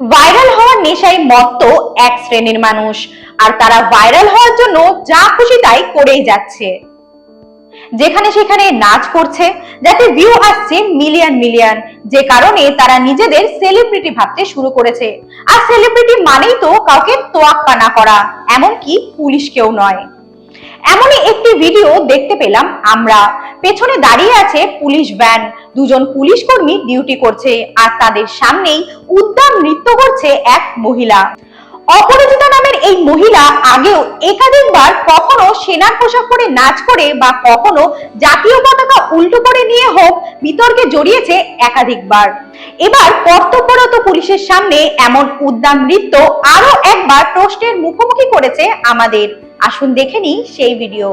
Viral হওয়ার নেশায় মত্ত এক শ্রেণির মানুষ। আর তারা ভাইরাল হওয়ার জন্য যা খুশি তাই করেই যাচ্ছে। যেখানে সেখানে নাচ করছে, যাতে ভিউ আসছে মিলিয়ন মিলিয়ন যে কারণে তারা নিজেদের সেলিব্রিটি ভাবতে শুরু করেছে। আর সেলিব্রিটি মানেই তো কাউকে তোয়াক্কা না করা, এমনকি পুলিশকেও নয়। এমনই একটি ভিডিও দেখতে পেলাম আমরা। পেছনে দাঁড়িয়ে আছে পুলিশ ভ্যান। দুজন পুলিশ কর্মী ডিউটি করছে আর তাদের সামনেই উদ্যান নৃত্য করছে এক মহিলা। অপরাজিতা নামের এই মহিলা আগেও একাধিকবার কখনো সেনার পোশাক পরে নাচ করে বা কখনো জাতীয় পতাকা উল্টো করে নিয়ে হোক বিতর্কে জড়িয়েছে একাধিকবার। এবার কর্তব্যরত পুলিশের সামনে এমন উদ্যাম নৃত্য আরও একবার প্রশ্নের মুখোমুখি করেছে আমাদের। আসুন দেখে নিই সেই ভিডিও।